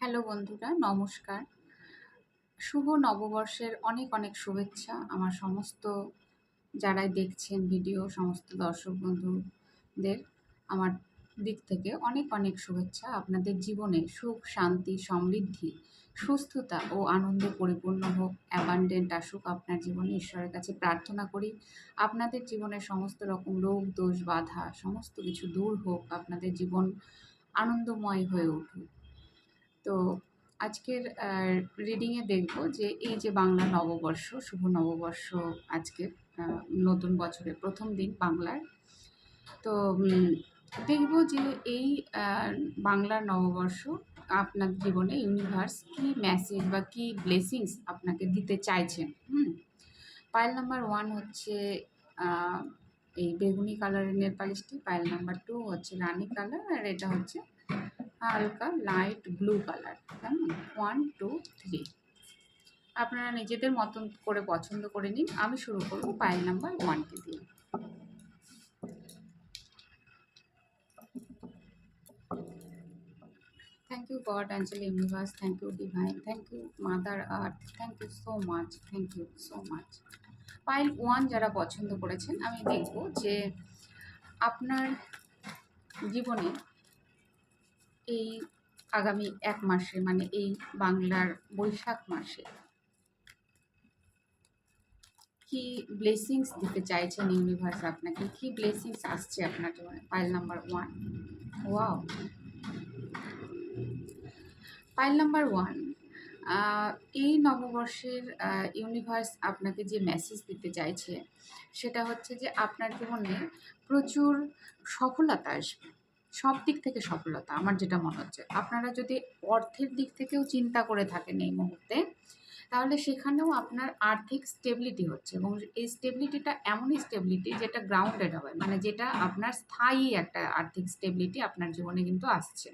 Hello বন্ধুরা, নমস্কার। শুভ নববর্ষের অনেক অনেক শুভেচ্ছা আমার সমস্ত যারাই দেখছেন ভিডিও, সমস্ত দর্শক বন্ধুদের আমার দিক থেকে অনেক অনেক শুভেচ্ছা। আপনাদের জীবনে সুখ, শান্তি, সমৃদ্ধি, সুস্থতা ও আনন্দে পরিপূর্ণ হোক অ্যাবান্ডেন্ট আসুক আপনার জীবনে, ঈশ্বরের কাছে প্রার্থনা করি। আপনাদের জীবনের সমস্ত রকম রোগ, দোষ, বাধা, সমস্ত কিছু দূর হোক, আপনাদের জীবন আনন্দময় হয়ে উঠুক। তো আজকের রিডিংয়ে দেখব যে এই যে বাংলা নববর্ষ, শুভ নববর্ষ আজকের নতুন বছরের প্রথম দিন বাংলার, তো দেখব যে এই বাংলার নববর্ষ আপনার জীবনে ইউনিভার্স কি মেসেজ বা কি ব্লেসিংস আপনাকে দিতে চাইছেন হুম? পাইল নাম্বার ওয়ান হচ্ছে এই বেগুনি কালারের নেল পালিশটি পাইল নাম্বার টু হচ্ছে রানি কালার আর এটা হচ্ছে হালকা লাইট ব্লু কালার কেমন? ওয়ান টু থ্রি আপনারা নিজেদের মতন করে পছন্দ করে নিন। আমি শুরু করব পাইল নাম্বার ওয়ানকে দিয়ে। Thank you God angel universe thank you divine thank you mother earth thank you so much thank you so much pile one যারা পছন্দ করেছেন, আমি দেখব যে আপনার জীবনে এই আগামী এক মাসে মানে এই বাংলার বৈশাখ মাসে কি ব্লেসিংস দিতে চাইছেন ইউনিভার্স আপনাকে? কি ব্লেসিংস আসছে আপনার জীবনে? Pile number one wow pile number one এই নববর্ষের ইউনিভার্স আপনাকে যে মেসেজ দিতে চাইছে, সেটা হচ্ছে যে আপনার জীবনে প্রচুর সফলতা আসবে। সব দিক থেকে সফলতা, আমার যেটা মনে হচ্ছে। আপনারা যদি অর্থের দিক থেকেও চিন্তা করে থাকেন এই মুহূর্তে, তাহলে সেখানেও আপনার আর্থিক স্টেবিলিটি হচ্ছে এবং এই স্টেবিলিটিটা এমনই স্টেবিলিটি যেটা গ্রাউন্ডেড হবে মানে যেটা আপনার স্থায়ী একটা আর্থিক স্টেবিলিটি আপনার জীবনে কিন্তু আসছে।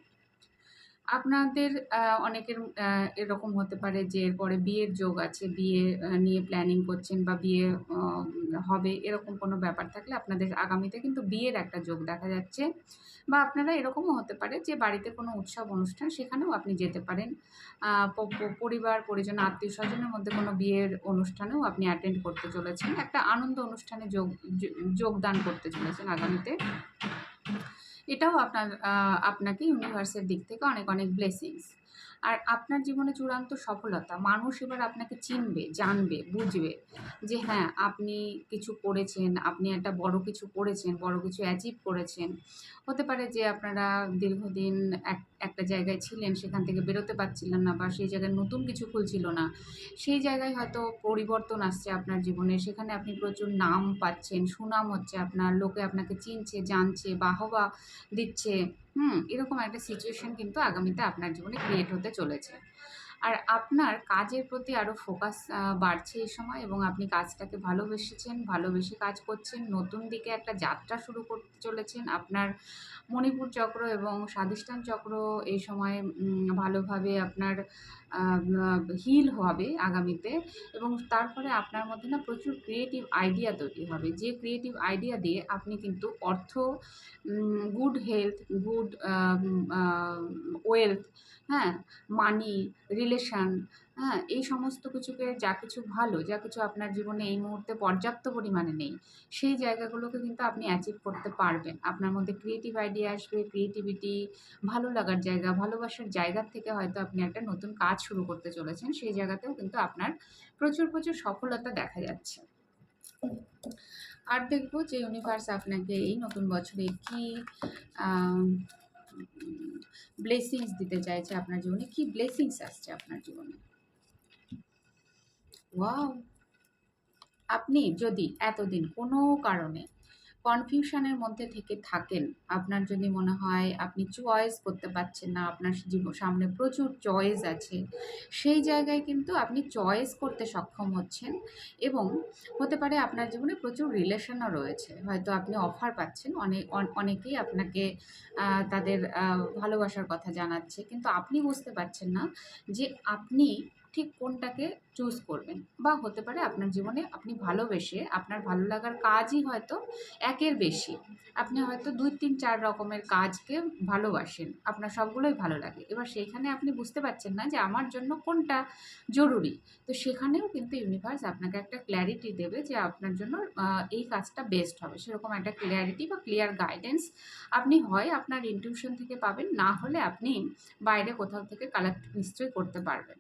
আপনাদের অনেকের এরকম হতে পারে যে এরপরে বিয়ের যোগ আছে, বিয়ে নিয়ে প্ল্যানিং করছেন বা বিয়ে হবে এরকম কোনো ব্যাপার থাকলে আপনাদের আগামীতে কিন্তু বিয়ের একটা যোগ দেখা যাচ্ছে। বা আপনারা এরকমও হতে পারে যে বাড়িতে কোনো উৎসব অনুষ্ঠান সেখানেও আপনি যেতে পারেন। পরিবার, পরিজন, আত্মীয় স্বজনের মধ্যে কোনো বিয়ের অনুষ্ঠানেও আপনি অ্যাটেন্ড করতে চলেছেন। একটা আনন্দ অনুষ্ঠানে যোগ- যোগদান করতে চলেছেন আগামীতে। এটাও আপনার আপনাকে ইউনিভার্সের দিক থেকে অনেক অনেক ব্লেসিংস আর আপনার জীবনে চূড়ান্ত সফলতা, মানুষ এবার আপনাকে চিনবে, জানবে, বুঝবে যে হ্যাঁ আপনি কিছু করেছেন, আপনি একটা বড় কিছু করেছেন, বড় কিছু অ্যাচিভ করেছেন। হতে পারে যে আপনারা দীর্ঘদিন এক, একটা জায়গায় ছিলেন, সেখান থেকে বেরোতে পারছিলেন না বা সেই জায়গায় নতুন কিছু খুলছিল না। সেই জায়গায় হয়তো পরিবর্তন আসছে আপনার জীবনে, সেখানে আপনি প্রচুর নাম পাচ্ছেন, সুনাম হচ্ছে আপনার, লোকে আপনাকে চিনছে, জানছে, বাহবা দিচ্ছে। হুম এরকম একটা সিচুয়েশন কিন্তু আগামীতে আপনার জীবনে ক্রিয়েট হতে চলেছে। আর আপনার কাজের প্রতি আরও ফোকাস বাড়ছে এই সময় এবং আপনি কাজটাকে ভালোবেসেছেন ভালোবেসে কাজ করছেন, নতুন দিকে একটা যাত্রা শুরু করতে চলেছেন, আপনার মণিপুর চক্র এবং স্বাধিষ্ঠান চক্র এই সময় ভালোভাবে আপনার হিল হবে আগামীতে এবং তারপরে আপনার মধ্যে না প্রচুর ক্রিয়েটিভ আইডিয়া তৈরি হবে। যে ক্রিয়েটিভ আইডিয়া দিয়ে আপনি কিন্তু অর্থ গুড হেলথ গুড ওয়েলথ হ্যাঁ মানি রিলেশান হ্যাঁ এই সমস্ত কিছুকে যা কিছু ভালো, যা কিছু আপনার জীবনে এই মুহূর্তে পর্যাপ্ত পরিমাণে নেই, সেই জায়গাগুলোকে কিন্তু আপনি অ্যাচিভ করতে পারবেন। আপনার মধ্যে ক্রিয়েটিভ আইডিয়া আসবে ক্রিয়েটিভিটি ভালো লাগার জায়গা, ভালোবাসার জায়গার থেকে হয়তো আপনি একটা নতুন কাজ শুরু করতে চলেছেন, সেই জায়গাতেও কিন্তু আপনার প্রচুর প্রচুর সফলতা দেখা যাচ্ছে। আর দেখব যে ইউনিভার্স আপনাকে এই নতুন বছরে কি ব্লেসিংস দিতে চাইছে আপনার জীবনে। কি ব্লেসিংস আসছে আপনার জীবনে? ওয়াও আপনি যদি এতদিন কোনো কারণে কনফিউশনের মধ্যে থেকে থাকেন। আপনার যদি মনে হয় আপনি চয়েস করতে পারছেন না, আপনার সামনে প্রচুর চয়েস আছে, সেই জায়গায় কিন্তু আপনি চয়েস করতে সক্ষম হচ্ছেন এবং হতে পারে আপনার জীবনে প্রচুর রিলেশনও রয়েছে। হয়তো আপনি অফার পাচ্ছেন অনেক অন- অনেকেই আপনাকে তাদের ভালোবাসার কথা জানাচ্ছে, কিন্তু আপনি বুঝতে পারছেন না যে আপনি ঠিক কোনটাকে চুজ করবেন বা হতে পারে আপনার জীবনে আপনি ভালোবেসে আপনার ভালো লাগার কাজই হয়তো একের বেশি। আপনি হয়তো দুই, তিন, চার রকমের কাজকে ভালোবাসেন, আপনার সবগুলোই ভালো লাগে। এবার সেইখানে আপনি বুঝতে পারছেন না যে আমার জন্য কোনটা জরুরি। তো সেখানেও কিন্তু ইউনিভার্স আপনাকে একটা ক্ল্যারিটি দেবে যে আপনার জন্য এই কাজটা বেস্ট হবে। সেরকম একটা ক্লিয়ারিটি বা ক্লিয়ার গাইডেন্স আপনি হয় আপনার ইনটিউশন থেকে পাবেন। না হলে আপনি বাইরে কোথাও থেকে কালেক্ট নিশ্চয়ই করতে পারবেন।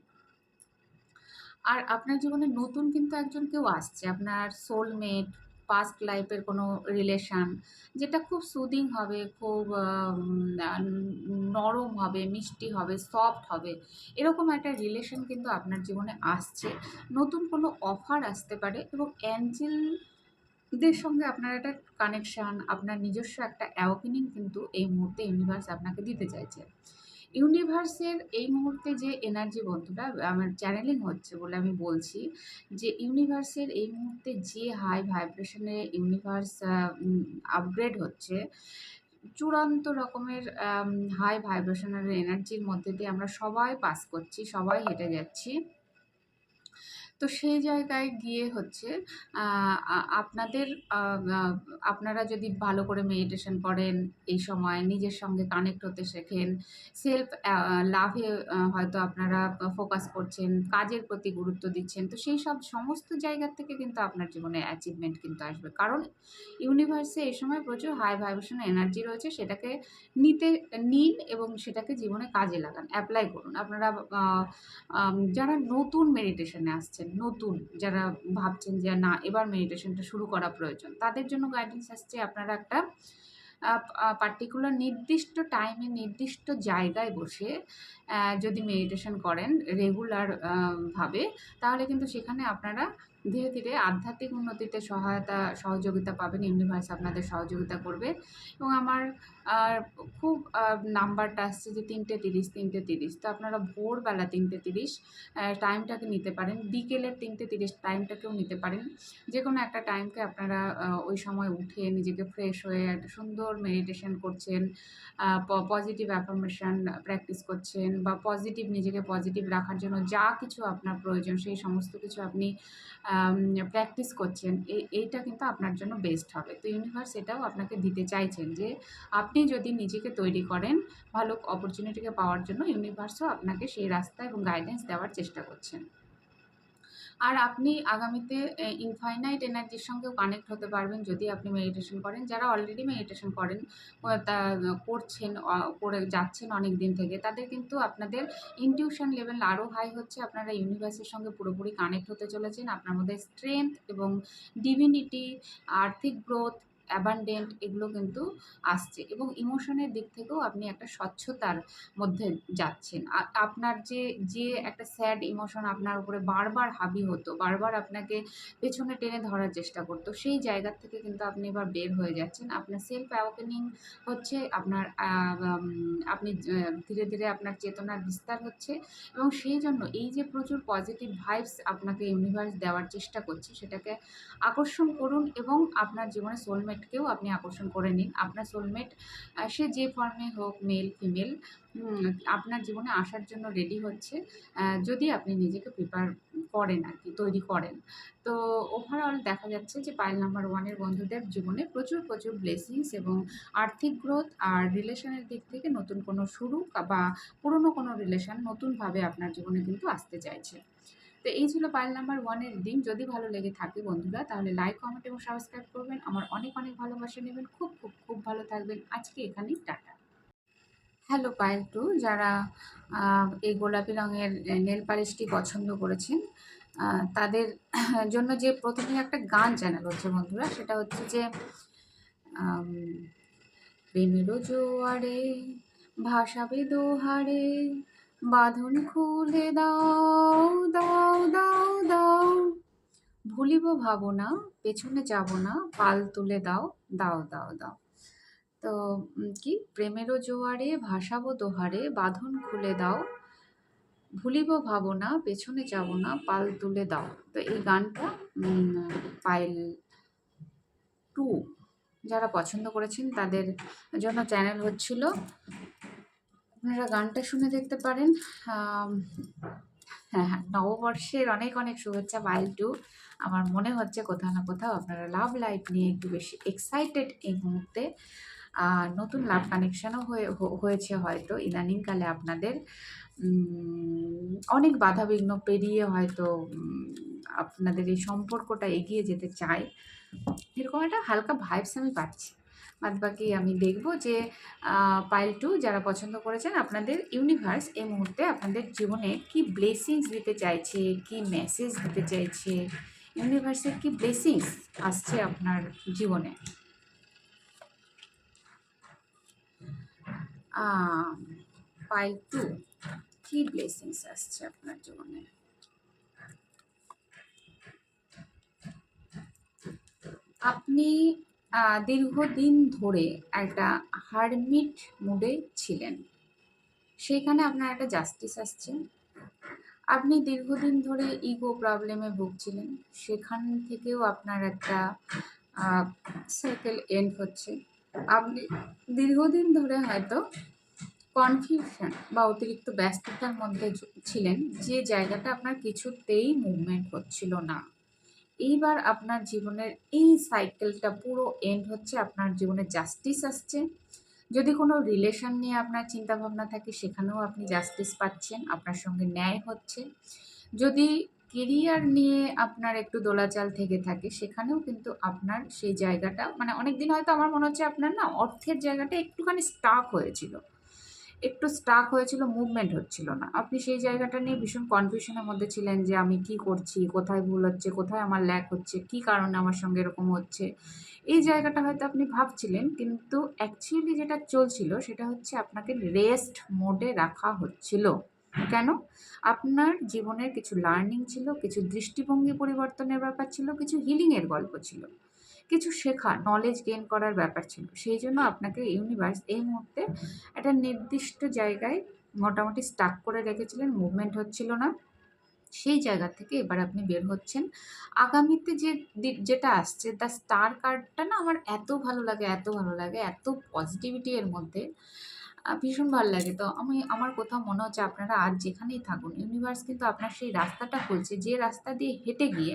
আর আপনার জীবনে নতুন কিন্তু একজন কেউ আসছে, আপনার সোলমেট পাস্ট লাইফের কোনো রিলেশান যেটা খুব সুদিং হবে, খুব নরম হবে, মিষ্টি হবে সফট হবে, এরকম একটা রিলেশন কিন্তু আপনার জীবনে আসছে। নতুন কোনো অফার আসতে পারে এবং অ্যাঞ্জেলদের সঙ্গে আপনার একটা কানেকশান আপনার নিজস্ব একটা অ্যাওকেনিং কিন্তু এই মুহূর্তে ইউনিভার্স আপনাকে দিতে চাইছে। ইউনিভার্সের এই মুহূর্তে যে এনার্জি বন্ধুরা, আমার চ্যানেলিং হচ্ছে বলে আমি বলছি, যে ইউনিভার্সের এই মুহূর্তে যে হাই ভাইব্রেশনে ইউনিভার্স আপগ্রেড হচ্ছে, চূড়ান্ত রকমের হাই ভাইব্রেশনের এনার্জির মধ্যে দিয়ে আমরা সবাই পাস করছি, সবাই হেঁটে যাচ্ছি। তো সেই জায়গায় গিয়ে হচ্ছে আপনাদের আপনারা যদি ভালো করে মেডিটেশন করেন এই সময়, নিজের সঙ্গে কানেক্ট হতে শেখেন সেলফ লাভে হয়তো আপনারা ফোকাস করছেন, কাজের প্রতি গুরুত্ব দিচ্ছেন, তো সেই সব সমস্ত জায়গার থেকে কিন্তু আপনার জীবনে অ্যাচিভমেন্ট কিন্তু আসবে। কারণ ইউনিভার্সে এই সময় প্রচুর হাই ভাইব্রেশন এনার্জি রয়েছে, সেটাকে নিতে, নিন এবং সেটাকে জীবনে কাজে লাগান। অ্যাপ্লাই করুন। আপনারা যারা নতুন মেডিটেশনে আসছেন নতুন যারা ভাবছেন যে না, এবার মেডিটেশনটা শুরু করা প্রয়োজন, তাদের জন্য গাইডেন্স আসছে আপনারা একটা পার্টিকুলার নির্দিষ্ট টাইমে নির্দিষ্ট জায়গায় বসে যদি মেডিটেশন করেন রেগুলার ভাবে, তাহলে কিন্তু সেখানে আপনারা ধীরে ধীরে আধ্যাত্মিক উন্নতিতে সহায়তা, সহযোগিতা পাবেন ইউনিভার্স আপনাদের সহযোগিতা করবে। এবং আমার খুব নাম্বারটা আসছে যে তিনটে তিরিশ তিনটে তিরিশ। তো আপনারা ভোরবেলা তিনটে তিরিশ টাইমটাকে নিতে পারেন। বিকেলের তিনটে তিরিশ টাইমটাকেও নিতে পারেন। যে কোনো একটা টাইমকে আপনারা ওই সময় উঠে নিজেকে ফ্রেশ হয়ে একটা সুন্দর মেডিটেশন করছেন পজিটিভ অ্যাফার্মেশন প্র্যাকটিস করছেন বা পজিটিভ নিজেকে পজিটিভ রাখার জন্য যা কিছু আপনার প্রয়োজন, সেই সমস্ত কিছু আপনি প্র্যাকটিস করছেন এই- এইটা কিন্তু আপনার জন্য বেস্ট হবে। তো ইউনিভার্স এটাও আপনাকে দিতে চাইছেন যে, আপনি যদি নিজেকে তৈরি করেন, ভালো অপরচুনিটিকে পাওয়ার জন্য ইউনিভার্সও আপনাকে সেই রাস্তা এবং গাইডেন্স দেওয়ার চেষ্টা করছেন। আর আপনি আগামীতে ইনফাইনাইট এনার্জির সঙ্গেও কানেক্ট হতে পারবেন যদি আপনি মেডিটেশন করেন। যারা অলরেডি মেডিটেশন করেন তা, করছেন করে যাচ্ছেন অনেক দিন থেকে, তাদের কিন্তু আপনাদের ইনটিউশন লেভেল আরও হাই হচ্ছে। আপনারা ইউনিভার্সের সঙ্গে পুরোপুরি কানেক্ট হতে চলেছেন। আপনার মধ্যে স্ট্রেংথ এবং ডিভিনিটি আর্থিক গ্রোথ অ্যাবান্ডেন্ট এগুলো কিন্তু আসছে এবং ইমোশনের দিক থেকেও আপনি একটা স্বচ্ছতার মধ্যে যাচ্ছেন। আপনার যে যে একটা স্যাড ইমোশন আপনার উপরে বারবার হাবি হতো, বারবার আপনাকে পেছনে টেনে ধরার চেষ্টা করতো, সেই জায়গা থেকে কিন্তু আপনি এবার বের হয়ে যাচ্ছেন। আপনার সেলফ অ্যাওকেনিং হচ্ছে, আপনার আপনি ধীরে ধীরে আপনার চেতনার বিস্তার হচ্ছে এবং সেই জন্য এই যে প্রচুর পজিটিভ ভাইবস আপনাকে ইউনিভার্স দেওয়ার চেষ্টা করছে, সেটাকে আকর্ষণ করুন এবং আপনার জীবনে সোলমেটকেও আপনি আকর্ষণ করে নিন। আপনার সোলমেট সে যে ফর্মে হোক মেল ফিমেল আপনার জীবনে আসার জন্য রেডি হচ্ছে যদি আপনি নিজেকে প্রিপেয়ার করেন আর কি, তৈরি করেন। তো ওভারঅল দেখা যাচ্ছে যে পাইল নাম্বার ওয়ানের বন্ধুদের জীবনে প্রচুর প্রচুর ব্লেসিংস এবং আর্থিক গ্রোথ আর রিলেশনের দিক থেকে নতুন কোনো শুরু বা পুরনো কোনো রিলেশন নতুনভাবে আপনার জীবনে কিন্তু আসতে চাইছে। তো এই ছিল পাইল নাম্বার ওয়ানের দিন। যদি ভালো লেগে থাকে বন্ধুরা, তাহলে লাইক কমেন্ট এবং সাবস্ক্রাইব করবেন। আমার অনেক অনেক ভালোবাসা নেবেন। খুব খুব খুব ভালো থাকবেন। আজকে এখানেই টাটা। হ্যালো পায়েল টু, যারা এই গোলাপি রঙের নেল পালিশটি পছন্দ করেছেন তাদের জন্য যে প্রথমে একটা গান চ্যানেল হচ্ছে বন্ধুরা, সেটা হচ্ছে যে প্রেমেরও জোয়ারে, ভাসাবে দোহারে বাঁধন খুলে দাও দাও দাও দাও। ভুলিব ভাবনা, পেছনে যাব না, পাল তুলে দাও দাও দাও দাও। তো কি? প্রেমেরও জোয়ারে, ভাসাবো দোহারে, বাঁধন খুলে দাও। ভুলিব ভাবনা, পেছনে যাব না, পাল তুলে দাও। তো এই গানটা পাইল টু, যারা পছন্দ করেছেন, তাদের জন্য চ্যানেল হচ্ছিল আপনারা গানটা শুনে দেখতে পারেন হ্যাঁ, হ্যাঁ, নববর্ষের অনেক, অনেক শুভেচ্ছা মাইল টু। আমার মনে হচ্ছে কোথাও না কোথাও আপনারা লাভ লাইফ নিয়ে একটু বেশি এক্সাইটেড এই মুহূর্তে। নতুন লাভ কানেকশানও হয়ে হয়েছে হয়তো ইদানিংকালে আপনাদের। অনেক বাধাবিঘ্ন পেরিয়ে হয়তো আপনাদের এই সম্পর্কটা এগিয়ে যেতে চায়। এরকম একটা হালকা ভাইবস আমি পাচ্ছি। বাদবাকি আমি দেখব যে পাইল টু যারা পছন্দ করেছেন আপনাদের ইউনিভার্স এই মুহূর্তে আপনাদের জীবনে কি ব্লেসিংস দিতে চাইছে, কি মেসেজ দিতে চাইছে, ইউনিভার্সের কি ব্লেসিংস আসছে আপনার জীবনে। পাইল টু কি ব্লেসিংস আসছে আপনার জীবনে? আপনি দীর্ঘদিন ধরে একটা হারমিট মুডে ছিলেন। সেইখানে আপনার একটা জাস্টিস আসছে। আপনি দীর্ঘদিন ধরে ইগো প্রবলেমে ভুগছিলেন। সেখান থেকেও আপনার একটা সাইকেল এন্ড হচ্ছে। আপনি দীর্ঘদিন ধরে হয়তো কনফিউশন বা অতিরিক্ত ব্যস্ততার মধ্যে ছিলেন, যে জায়গাটা আপনার কিছুতেই মুভমেন্ট হচ্ছিল না। এইবার আপনার জীবনের এই সাইকেলটা পুরো এন্ড হচ্ছে। আপনার জীবনে জাস্টিস আসছে। যদি কোনো রিলেশন নিয়ে আপনার চিন্তাভাবনা থাকে, সেখানেও আপনি জাস্টিস পাচ্ছেন। আপনার সঙ্গে ন্যায় হচ্ছে। যদি কেরিয়ার নিয়ে আপনার একটু দোলাচাল থেকে থাকে, সেখানেও কিন্তু আপনার সেই জায়গাটা মানে অনেকদিন হয়তো আমার মনে হচ্ছে আপনার না, অর্থের জায়গাটা একটুখানি স্টাক হয়েছিল। একটু স্টাক হয়েছিল, মুভমেন্ট হচ্ছিল না। আপনি সেই জায়গাটা নিয়ে ভীষণ কনফিউশনের মধ্যে ছিলেন যে আমি কি করছি? কোথায় ভুল হচ্ছে? কোথায় আমার ল্যাক হচ্ছে? কি কারণে আমার সঙ্গে এরকম হচ্ছে? এই জায়গাটা হয়তো আপনি ভাবছিলেন কিন্তু অ্যাকচুয়ালি যেটা চলছিল সেটা হচ্ছে আপনাকে রেস্ট মোডে রাখা হচ্ছিল। কেন? আপনার জীবনের কিছু লার্নিং ছিল, কিছু দৃষ্টিভঙ্গি পরিবর্তনের ব্যাপার ছিল, কিছু হিলিংয়ের গল্প ছিল। কিছু শেখা, নলেজ গেইন করার ব্যাপার ছিল। সেই জন্য আপনাকে ইউনিভার্স এই মুহূর্তে একটা নির্দিষ্ট জায়গায় মোটামুটি স্টাক করে রেখেছিলেন, মুভমেন্ট হচ্ছিল না। সেই জায়গা থেকে এবার আপনি বের হচ্ছেন। আগামীতে যে যেটা আসছে দ্য স্টার কার্ডটা না আমার এত ভালো লাগে, এত ভালো লাগে, এত পজিটিভিটি এর মধ্যে। ভীষণ ভালো লাগে। তো আমি আমার কোথাও মনে হচ্ছে আপনারা আজ যেখানেই থাকুন, ইউনিভার্স কিন্তু আপনার সেই রাস্তাটা খুলছে, যে রাস্তা দিয়ে হেঁটে গিয়ে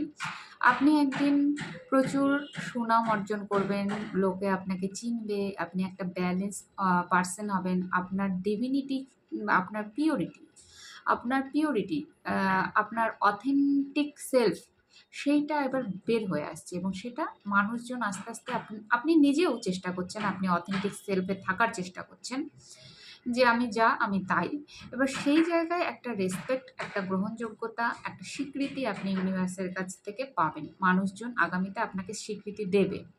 আপনি একদিন প্রচুর সুনাম অর্জন করবেন। লোকে আপনাকে চিনবে, আপনি একটা ব্যালেন্স পারসন হবেন। আপনার ডিভিনিটি, আপনার পিওরিটি আপনার পিওরিটি আপনার অথেন্টিক সেলফ সেইটা এবার বের হয়ে আসছে এবং সেটা মানুষজন আস্তে, আস্তে আপনি আপনি নিজেও চেষ্টা করছেন, আপনি অথেন্টিক সেলফে থাকার চেষ্টা করছেন। যে আমি যা, আমি তাই। এবার সেই জায়গায় একটা রেসপেক্ট, একটা গ্রহণযোগ্যতা, একটা স্বীকৃতি আপনি ইউনিভার্সের কাছ থেকে পাবেন। মানুষজন আগামীতে আপনাকে স্বীকৃতি দেবে।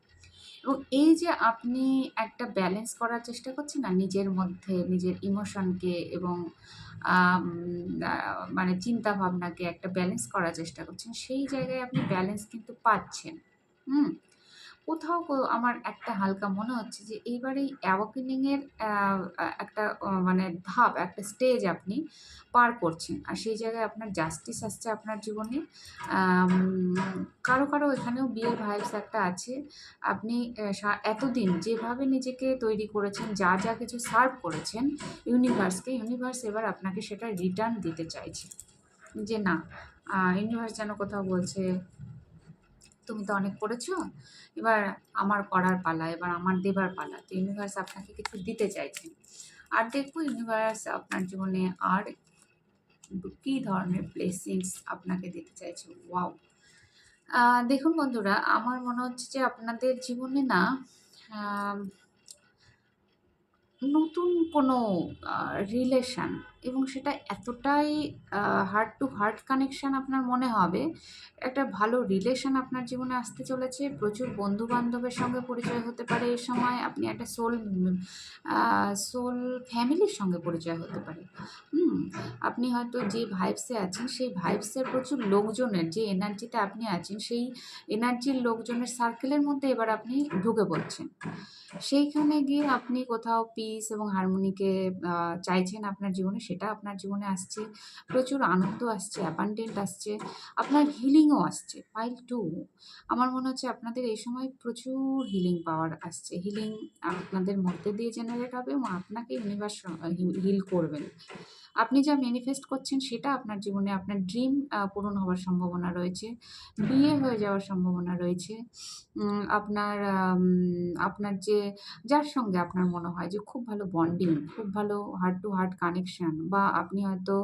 এবং এই যে আপনি একটা ব্যালেন্স করার চেষ্টা করছেন না নিজের মধ্যে, নিজের ইমোশনকে এবং মানে চিন্তা ভাবনাকে একটা ব্যালেন্স করার চেষ্টা করছেন। সেই জায়গায় আপনি ব্যালেন্স কিন্তু পাচ্ছেন। হুম? কোথাও আমার একটা হালকা মনে হচ্ছে যে এইবার এই অ্যাওয়াকেনিং এর একটা মানে ধাপ, একটা স্টেজ আপনি পার করছেন। আর সেই জায়গায় আপনার জাস্টিস আসছে আপনার জীবনে। কারও, কারও এখানেও বিয়ের ভাইবস একটা আছে। আপনি এতদিন যেভাবে নিজেকে তৈরি করেছেন, যা, যা কিছু সার্ভ করেছেন ইউনিভার্সকে, ইউনিভার্স এবার আপনাকে সেটা রিটার্ন দিতে চাইছে। যে না, ইউনিভার্স যেন কোথাও বলছে তুমি তো অনেক করেছ। এবার আমার করার পালা, এবার আমার দেবার পালা। তো ইউনিভার্স আপনাকে কিছু দিতে চাইছে। আর দেখব ইউনিভার্স আপনার জীবনে আর কি ধরনের ব্লেসিংস আপনাকে দিতে চাইছে। ওয়াও! দেখুন বন্ধুরা, আমার মনে হচ্ছে যে আপনাদের জীবনে না নতুন কোনো রিলেশন এবং সেটা এতটাই হার্ট টু হার্ট কানেকশন আপনার মনে হবে। একটা ভালো রিলেশন আপনার জীবনে আসতে চলেছে। প্রচুর বন্ধু-বান্ধবের সঙ্গে পরিচয় হতে পারে এই সময়। আপনি একটা সোল সোল ফ্যামিলির সঙ্গে পরিচয় হতে পারে। হুম? আপনি হয়তো যে ভাইবস আছেন, সেই ভাইবস এর প্রচুর লোকজনের যে এনার্জিতে আপনি আছেন, সেই এনার্জির লোকজনের সার্কেলের মধ্যে এবার আপনি ঢুকে পড়ছেন। সেইখানে গিয়ে আপনি কোথাও পিস এবং হারমোনিকে চাইছেন আপনার জীবনে, সেটা আপনার জীবনে আসছে। প্রচুর আনন্দ আসছে, অ্যাবান্ডেন্ট আসছে, আপনার হিলিংও আসছে। পাইল টু আমার মনে হচ্ছে আপনাদের এই সময় প্রচুর হিলিং পাওয়ার আসছে। হিলিং আপনাদের মধ্যে দিয়ে জেনারেট হবে এবং আপনাকে ইউনিভার্স হিল করবেন। আপনি যা ম্যানিফেস্ট করছেন সেটা আপনার জীবনে আপনার ড্রিম পূরণ হওয়ার সম্ভাবনা রয়েছে বিয়ে হয়ে যাওয়ার সম্ভাবনা রয়েছে আপনার আপনার যে যার সঙ্গে আপনার মনে হয় যে খুব ভালো বন্ডিং খুব ভালো হার্ট টু হার্ট কানেকশন বা আপনি হয়তো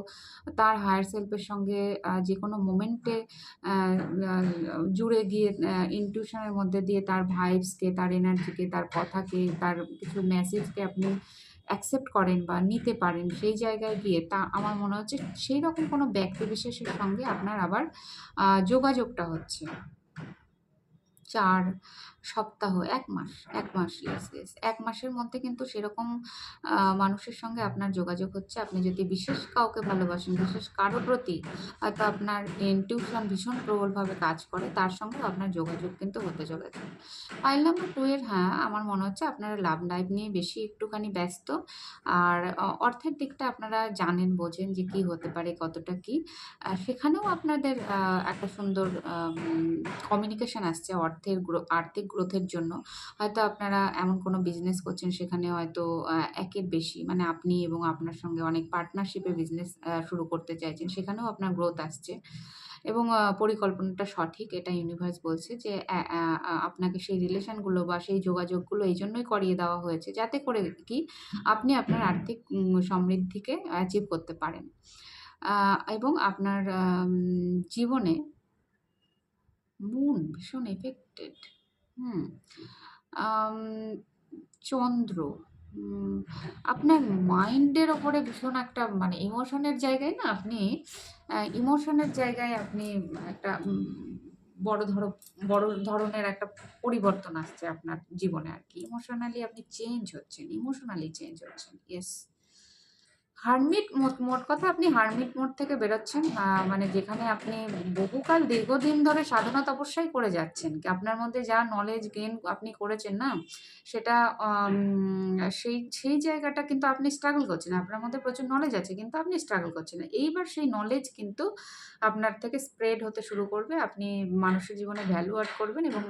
তার হায়ার সেলফের সঙ্গে যে কোনো মোমেন্টে জুড়ে গিয়ে ইনটিউশনের মধ্যে দিয়ে তার ভাইবসকে তার এনার্জিকে তার কথাকে, তার কিছু মেসেজকে আপনি অ্যাকসেপ্ট করেন বা নিতে পারেন সেই জায়গায় গিয়ে, তা আমার মনে হচ্ছে সেই রকম কোনো ব্যক্তি বিশেষের সঙ্গে আপনার আবার যোগাযোগটা হচ্ছে। চার সপ্তাহ এক মাস এক মাস ইয়েস ইয়েস এক মাসের মধ্যে কিন্তু সেরকম মানুষের সঙ্গে আপনার যোগাযোগ হচ্ছে। আপনি যদি বিশেষ কাউকে ভালোবাসেন বিশেষ কারও প্রতি হয়তো আপনার ইনটিউশন ভীষণ প্রবলভাবে কাজ করে তার সঙ্গে আপনার যোগাযোগ কিন্তু হতে চলেছে। ফাইল নাম্বার টু এর হ্যাঁ আমার মনে হচ্ছে আপনারা লাভ লাইফ নিয়ে বেশি একটুখানি ব্যস্ত। আর অর্থের দিকটা আপনারা জানেন বোঝেন যে কি হতে পারে কতটা কি। সেখানেও আপনাদের একটা সুন্দর কমিউনিকেশন আসছে অর্থের গ্রো আর্থিক গ্রোথের জন্য। হয়তো আপনারা এমন কোনো বিজনেস করছেন সেখানে হয়তো একের বেশি। মানে আপনি এবং আপনার সঙ্গে অনেক পার্টনারশিপে বিজনেস শুরু করতে চাইছেন, সেখানেও আপনার গ্রোথ আসছে। এবং পরিকল্পনাটা সঠিক, এটা ইউনিভার্স বলছে যে আপনাকে সেই রিলেশনগুলো বা সেই যোগাযোগগুলো এই জন্যই করিয়ে দেওয়া হয়েছে যাতে করে কি আপনি আপনার আর্থিক সমৃদ্ধিকে অ্যাচিভ করতে পারেন। এবং আপনার জীবনে মুন ভীষণ এফেক্টেড হুম চন্দ্র আপনার মাইন্ডের ওপরে ভীষণ একটা মানে ইমোশনের জায়গায় না আপনি ইমোশনের জায়গায় আপনি একটা বড় ধরো, বড় ধরনের একটা পরিবর্তন আসছে আপনার জীবনে আর কি। ইমোশনালি আপনি চেঞ্জ হচ্ছেন, ইমোশনালি চেঞ্জ হচ্ছেন ইয়েস হারমিট মোট মোট কথা আপনি হারমিট মোড থেকে বেরোচ্ছেন মানে যেখানে আপনি বহুকাল দীর্ঘদিন ধরে সাধনা তপস্যাই করে যাচ্ছেন। আপনার মধ্যে যা নলেজ গেন আপনি করেছেন না, সেটা সেই সেই জায়গাটা কিন্তু আপনি স্ট্রাগল করছেন। আপনার মধ্যে প্রচুর নলেজ আছে, কিন্তু আপনি স্ট্রাগল করছেন এইবার সেই নলেজ কিন্তু আপনার থেকে স্প্রেড হতে শুরু করবে। আপনি মানুষের জীবনে ভ্যালু অ্যাড করবেন এবং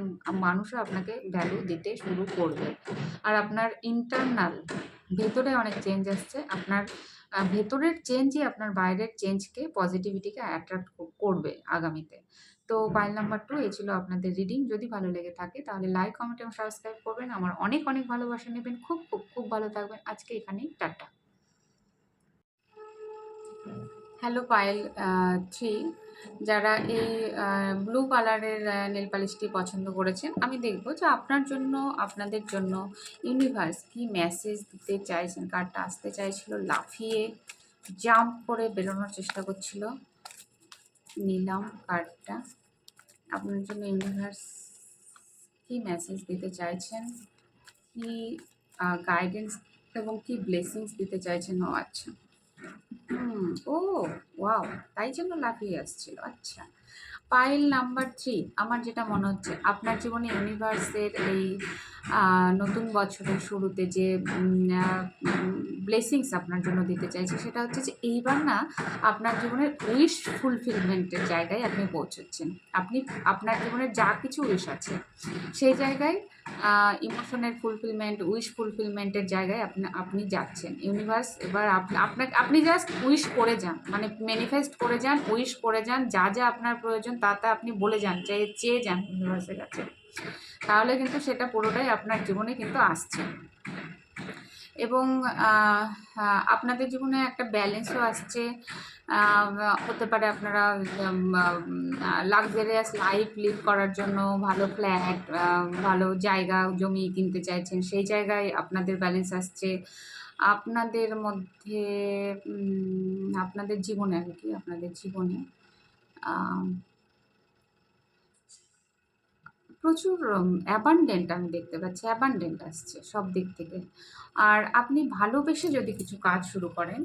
মানুষও আপনাকে ভ্যালু দিতে শুরু করবে। আর আপনার ইন্টারনাল ভেতরে অনেক চেঞ্জ আসছে। আপনার ভেতরের চেঞ্জই আপনার বাইরের চেঞ্জকে পজিটিভিটিকে অ্যাট্রাক্ট করবে আগামীতে। তো পাইল নাম্বার টু এই ছিল আপনাদের রিডিং যদি ভালো লেগে থাকে, তাহলে লাইক কমেন্ট এবং সাবস্ক্রাইব করবেন। আমার অনেক অনেক ভালোবাসা নেবেন। খুব খুব খুব ভালো থাকবেন। আজকে এখানেই, টাটা। হ্যালো পায়েল থ্রি যারা এই ব্লু কালারের নেল পালিশটি পছন্দ করেছেন, আমি দেখব যে আপনার জন্য, আপনাদের জন্য ইউনিভার্স কি মেসেজ দিতে চাইছেন কার্ডটা আসতে চাইছিল, লাফিয়ে জাম্প করে বেরোনোর চেষ্টা করছিল। নিলাম কার্ডটা। আপনার জন্য ইউনিভার্স কি মেসেজ দিতে চাইছেন? কি গাইডেন্স এবং কি ব্লেসিংস দিতে চাইছেন? ও আচ্ছা। ও, ওয়াও, তাই জন্য লাফিয়ে আসছিল আচ্ছা। পাইল নাম্বার থ্রি আমার যেটা মনে হচ্ছে, আপনার জীবনে ইউনিভার্সের এই নতুন বছরের শুরুতে যে ব্লেসিংস আপনার জন্য দিতে চাইছে, সেটা হচ্ছে যে, এইবার না আপনার জীবনের উইশ ফুলফিলমেন্টের জায়গায় আপনি পৌঁছচ্ছেন। আপনি, আপনার জীবনের যা কিছু উইশ আছে, সেই জায়গায় ইমোশনের ফুলফিলমেন্ট উইশ ফুলফিলমেন্টের জায়গায় আপনি আপনি যাচ্ছেন। ইউনিভার্স এবার আপ- আপনাকে আপনি জাস্ট উইশ করে যান। মানে ম্যানিফেস্ট করে যান উইশ করে যান, যা যা আপনার প্রয়োজন তা তা আপনি বলে যান চেয়ে চেয়ে যান ইউনিভার্সের কাছে। তাহলে কিন্তু সেটা পুরোটাই আপনার জীবনে কিন্তু আসছে। এবং আপনাদের জীবনে একটা ব্যালেন্সও আসছে হতে পারে আপনারা লাক্সারিয়াস লাইফ লিভ করার জন্য ভালো ফ্ল্যাট ভালো জায়গা, জমি কিনতে চাইছেন, সেই জায়গায় আপনাদের ব্যালেন্স আসছে। আপনাদের মধ্যে আপনাদের জীবনে আর কি, আপনাদের জীবনে আহ, প্রচুর অ্যাবান্ডেন্ট আমি দেখতে পাচ্ছি অ্যাবান্ডেন্ট আসছে সব দিক থেকে। আর আপনি ভালোবেসে যদি কিছু কাজ শুরু করেন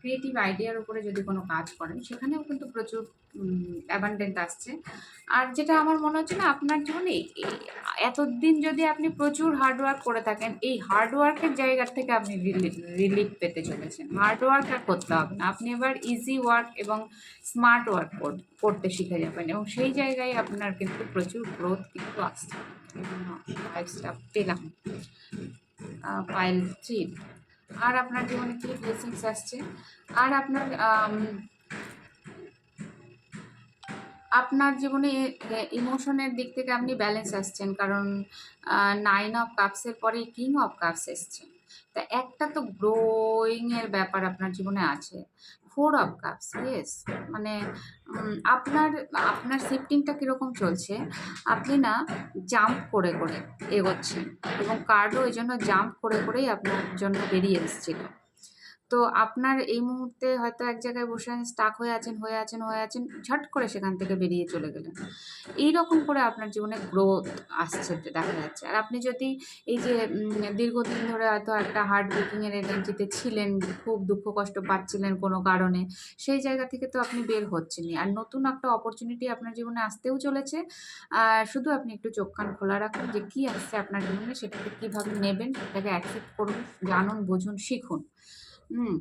ক্রিয়েটিভ আইডিয়ার উপরে যদি কোনো কাজ করেন, সেখানেও কিন্তু প্রচুর অ্যাবান্ডেন্ট আসছে। আর যেটা আমার মনে হচ্ছে না, আপনার জীবনে এতদিন যদি আপনি প্রচুর হার্ডওয়ার্ক করে থাকেন, এই হার্ডওয়ার্কের জায়গা থেকে আপনি রিলিফ পেতে চলেছেন। হার্ডওয়ার্ক আর করতে হবে না। আপনি এবার ইজি ওয়ার্ক এবং স্মার্ট ওয়ার্ক করতে শিখে যাবেন এবং সেই জায়গায় আপনার কিন্তু প্রচুর গ্রোথ কিন্তু আসছে। পেলাম। পাইল থ্রি আর আপনার জীবনে কি ব্লেসিংস আসছে? আর আপনার আপনার জীবনে ইমোশনের দিক থেকে আপনি ব্যালেন্স আসছেন, কারণ নাইন অফ কাপসের পরে কিং অফ কাপস এসছে তা একটা তো গ্রোয়িংয়ের ব্যাপার আপনার জীবনে আছে। ফোর অফ কাপস ইয়েস মানে আপনার আপনার শিফটিংটা কীরকম চলছে? আপনি না জাম্প করে করে এগোচ্ছেন এবং কার্ডও ওই জন্য জাম্প করে, করেই আপনার জন্য বেরিয়ে এসেছিল। তো আপনার এই মুহূর্তে হয়তো এক জায়গায় বসে আছেন স্টাক হয়ে আছেন হয়ে আছেন হয়ে আছেন, ঝট করে সেখান থেকে বেরিয়ে চলে গেলেন। এই রকম করে আপনার জীবনে গ্রোথ আসছে দেখা যাচ্ছে। আর আপনি যদি এই যে দীর্ঘদিন ধরে হয়তো একটা হার্ট ব্রেকিংয়ের এনার্জিতে ছিলেন, খুব দুঃখ কষ্ট পাচ্ছিলেন কোনো কারণে, সেই জায়গা থেকে তো আপনি বের হচ্ছেনই। আর নতুন একটা অপরচুনিটি আপনার জীবনে আসতেও চলেছে। আর শুধু আপনি একটু চোখ কান খোলা রাখুন যে কী আসছে আপনার জীবনে, সেটাকে কীভাবে নেবেন, সেটাকে অ্যাকসেপ্ট করুন, জানুন, বুঝুন, শিখুন। হুম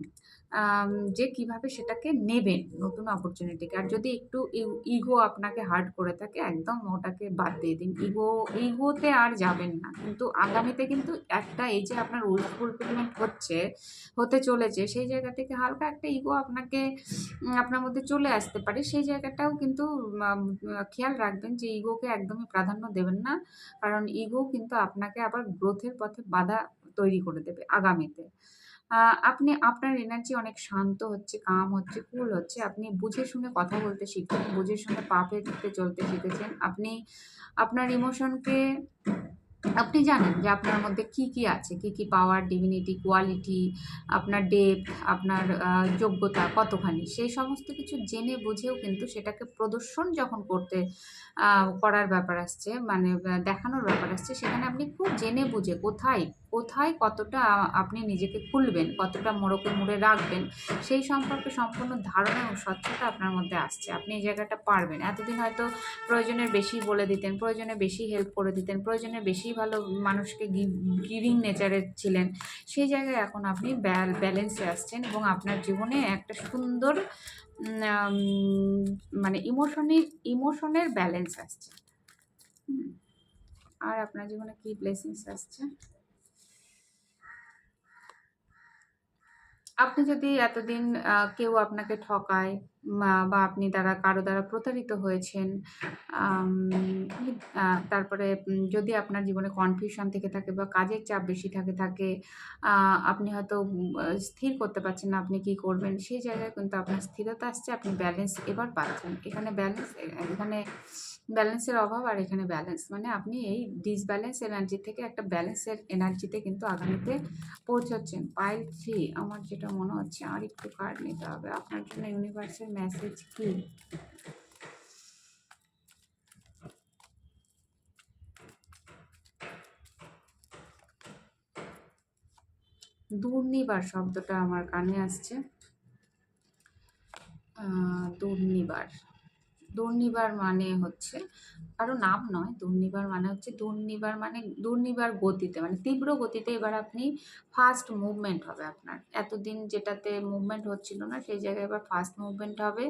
যে কীভাবে সেটাকে নেবেন নতুন অপরচুনিটিকে আর যদি একটু ইগো আপনাকে হার্ট করে থাকে, একদম ওটাকে বাদ দিয়ে দিন। ইগো ইগোতে আর যাবেন না। কিন্তু আগামীতে কিন্তু একটা এই যে আপনার উইশ ফুলফিলমেন্ট হচ্ছে, হতে চলেছে, সেই জায়গা থেকে হালকা একটা ইগো আপনাকে আপনার মধ্যে চলে আসতে পারে। সেই জায়গাটাও কিন্তু খেয়াল রাখবেন যে ইগোকে একদমই প্রাধান্য দেবেন না। কারণ ইগো কিন্তু আপনাকে আবার গ্রোথের পথে বাধা তৈরি করে দেবে আগামীতে। আপনি, আপনার এনার্জি অনেক শান্ত হচ্ছে কাম হচ্ছে কুল হচ্ছে। আপনি বুঝে শুনে কথা বলতে শিখছেন, বুঝে শুনে পা ফেলতে চলতে শিখেছেন। আপনি আপনার ইমোশনকে আপনি জানেন যে আপনার মধ্যে কি কি আছে? কি কি পাওয়ার ডিভিনিটি কোয়ালিটি আপনার ডেপ আপনার যোগ্যতা কতখানি? সেই সমস্ত কিছু জেনে বুঝেও কিন্তু সেটাকে প্রদর্শন যখন করতে করার ব্যাপার আসছে মানে দেখানোর ব্যাপার আসছে, সেখানে আপনি খুব জেনে বুঝে কোথায় কোথায় কতটা আপনি নিজেকে খুলবেন, কতটা মোড়কে মুড়ে রাখবেন, সেই সম্পর্কে সম্পূর্ণ ধারণা এবং স্বচ্ছতা আপনার মধ্যে আসছে। আপনি এই জায়গাটা পারবেন। এতদিন হয়তো প্রয়োজনের বেশি বলে দিতেন, প্রয়োজনে বেশি হেল্প করে দিতেন, প্রয়োজনে বেশি ভালো মানুষকে গিভিং নেচারের ছিলেন। সেই জায়গায় এখন আপনি ব্যালেন্সে আসছেন এবং আপনার জীবনে একটা সুন্দর মানে ইমোশনের ইমোশনের ব্যালেন্স আসছে। আর আপনার জীবনে কী ব্লেসিংস আসছে? আপনি যদি এতদিন কেউ আপনাকে ঠকায়, বা আপনি দ্বারা কারও দ্বারা প্রতারিত হয়েছেন তারপরে যদি আপনার জীবনে কনফিউশন থেকে থাকে বা কাজের চাপ বেশি থাকে থাকে আপনি হয়তো স্থির করতে পারছেন না আপনি কি করবেন, সেই জায়গায় কিন্তু আপনার স্থিরতা আসছে, আপনি ব্যালেন্স এবার পাচ্ছেন। এখানে ব্যালেন্স এখানে ব্যালেন্সের অভাব আর এখানে ব্যালেন্স। মানে আপনি এই ডিসব্যালেন্স এনার্জি থেকে একটা ব্যালেন্সের এনার্জিতে কিন্তু আগামীতে পৌঁছাচ্ছেন। পাইল থ্রি আমার যেটা মনে হচ্ছে আর একটু কার্ড নিতে হবে। আপনার জন্য ইউনিভার্সের মেসেজ কি? দুর্নিবার শব্দটা আমার কানে আসছে। দুর্নিবার। দুর্নিবার মানে হচ্ছে কারও নাম নয়, দুর্নিবার মানে হচ্ছে দুর্নিবার মানে দুর্নিবার গতিতে মানে তীব্র গতিতে এবার আপনি ফাস্ট মুভমেন্ট হবে আপনার। এতদিন যেটাতে মুভমেন্ট হচ্ছিল না, সেই জায়গায় এবার ফাস্ট মুভমেন্ট হবে।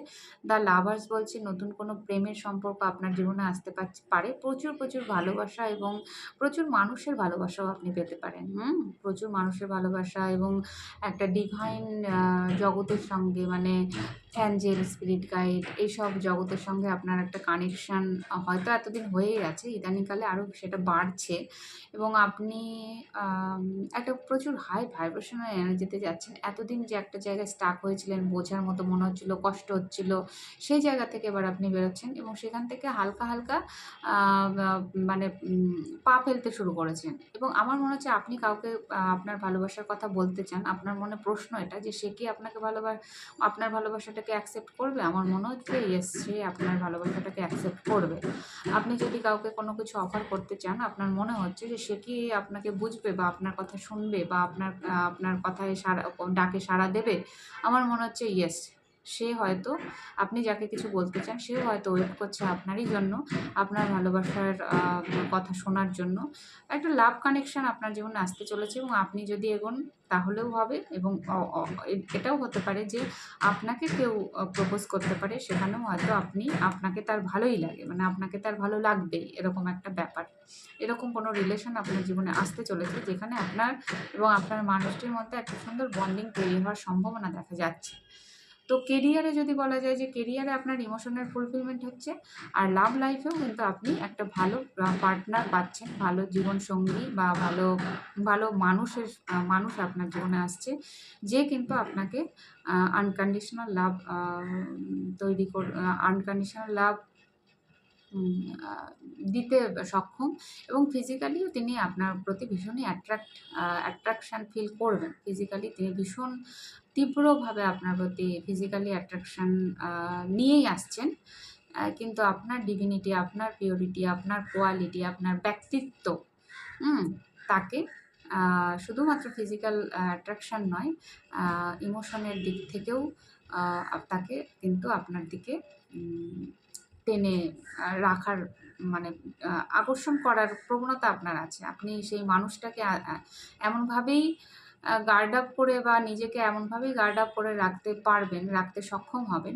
দ্য লাভার্স বলছে নতুন কোনো প্রেমের সম্পর্ক আপনার জীবনে আসতে পারে। প্রচুর প্রচুর ভালোবাসা এবং প্রচুর মানুষের ভালোবাসাও আপনি পেতে পারেন, হুম? প্রচুর মানুষের ভালোবাসা এবং একটা ডিভাইন জগতের সঙ্গে মানে অ্যাঞ্জেল স্পিরিট গাইড এইসব জগতের সঙ্গে আপনার একটা কানেকশান হয়তো এতদিন হয়েই গেছে, ইদানিংকালে আরও সেটা বাড়ছে এবং আপনি একটা প্রচুর হাই ভাইব্রেশনাল এনার্জিতে যাচ্ছেন। এতদিন যে একটা জায়গায় স্টাক হয়েছিলেন, বোঝার মতো মনে হচ্ছিল, কষ্ট হচ্ছিল, সেই জায়গা থেকে এবার আপনি বেরোচ্ছেন এবং সেখান থেকে হালকা হালকা মানে পা ফেলতে শুরু করেছেন। এবং আমার মনে হচ্ছে আপনি কাউকে আপনার ভালোবাসার কথা বলতে চান, আপনার মনে প্রশ্ন এটা যে সে কি আপনাকে ভালোবাস আপনার ভালোবাসাটাকে অ্যাকসেপ্ট করবে? আমার মনে হচ্ছে ইয়েস সে আপনার ভালোবাসাটাকে অ্যাকসেপ্ট করবে। আপনি যদি কাউকে কোনো কিছু অফার করতে চান, আপনার মনে হচ্ছে যে সে কি আপনাকে বুঝবে বা আপনার কথা শুনবে বা আপনার আপনার কথায় সারা ডাকে সাড়া দেবে? আমার মনে হচ্ছে ইয়েস সে হয়তো আপনি যাকে কিছু বলতে চান, সেও হয়তো ওয়েট করছে আপনারই জন্য, আপনার ভালোবাসার কথা শোনার জন্য। একটা লাভ কানেকশন আপনার জীবনে আসতে চলেছে এবং আপনি যদি এগোন, তাহলেও হবে এবং এটাও হতে পারে যে আপনাকে কেউ প্রপোজ করতে পারে, সেখানেও হয়তো আপনি, আপনাকে তার ভালোই লাগে মানে আপনাকে তার ভালো লাগবেই, এরকম একটা ব্যাপার। এরকম কোনো রিলেশন আপনার জীবনে আসতে চলেছে, যেখানে আপনার এবং আপনার মানুষটির মধ্যে একটা সুন্দর বন্ডিং তৈরি হওয়ার সম্ভাবনা দেখা যাচ্ছে। তো কেরিয়ারে যদি বলা যায় যে কেরিয়ারে আপনার ইমোশনাল ফুলফিলমেন্ট হচ্ছে, আর লাভ লাইফেও কিন্তু আপনি একটা ভালো পার্টনার পাচ্ছেন, ভালো জীবনসঙ্গী বা ভালো ভালো মানুষের মানুষ আপনার জীবনে আসছে, যে কিন্তু আপনাকে আনকন্ডিশনাল লাভ তৈরি কর আনকন্ডিশনাল লাভ দিতে সক্ষম এবং ফিজিক্যালিও তিনি আপনার প্রতি ভীষণই অ্যাট্রাক্ট অ্যাট্রাকশান ফিল করবেন। ফিজিক্যালি তিনি ভীষণ তীব্রভাবে আপনার প্রতি ফিজিক্যালি অ্যাট্রাকশান নিয়েই আসছেন। কিন্তু আপনার ডিভিনিটি আপনার পিওরিটি আপনার কোয়ালিটি আপনার ব্যক্তিত্ব তাকে শুধুমাত্র ফিজিক্যাল অ্যাট্রাকশান নয় ইমোশনের দিক থেকেও তাকে কিন্তু আপনার দিকে টেনে রাখার মানে আকর্ষণ করার প্রবণতা আপনার আছে। আপনি সেই মানুষটাকে এমনভাবেই গার্ড আপ করে বা নিজেকে এমনভাবেই গার্ড আপ করে রাখতে পারবেন, রাখতে সক্ষম হবেন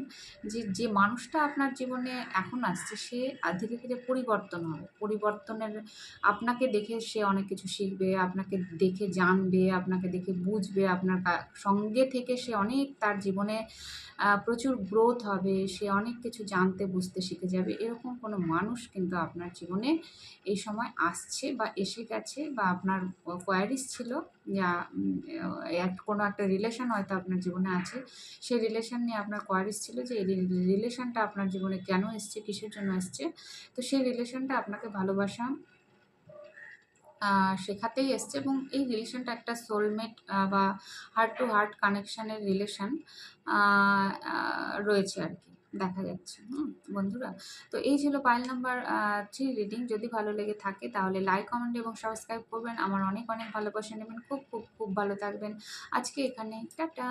যে যে মানুষটা আপনার জীবনে এখন আসছে, সে ধীরে ধীরে পরিবর্তন হবে। পরিবর্তনের, আপনাকে দেখে সে অনেক কিছু শিখবে, আপনাকে দেখে জানবে, আপনাকে দেখে বুঝবে, আপনার সঙ্গে থেকে সে অনেক তার জীবনে প্রচুর গ্রোথ হবে, সে অনেক কিছু জানতে, বুঝতে শিখে যাবে। এরকম কোনো মানুষ কিন্তু আপনার জীবনে এই সময় আসছে বা এসে গেছে বা আপনার কোয়ারিজ ছিল যা কোনো একটা রিলেশন হয়তো আপনার জীবনে আছে। সেই রিলেশন নিয়ে আপনার কোয়ারিজ ছিল যে এই রিলেশনটা আপনার জীবনে কেন এসছে, কিসের জন্য এসছে? তো সেই রিলেশনটা আপনাকে ভালোবাসা শেখাতেই এসছে এবং এই রিলেশনটা একটা সোলমেট বা হার্ট টু হার্ট কানেকশানের রিলেশন রয়েছে আর কি। দেখা যাচ্ছে, হুম, বন্ধুরা। তো এই ছিল পাইল নাম্বার থ্রি রিডিং যদি ভালো লেগে থাকে তাহলে লাইক কমেন্ট এবং সাবস্ক্রাইব করবেন। আমার অনেক অনেক ভালোবাসা নেবেন। খুব খুব খুব ভালো থাকবেন। আজকে এখানে টাটা।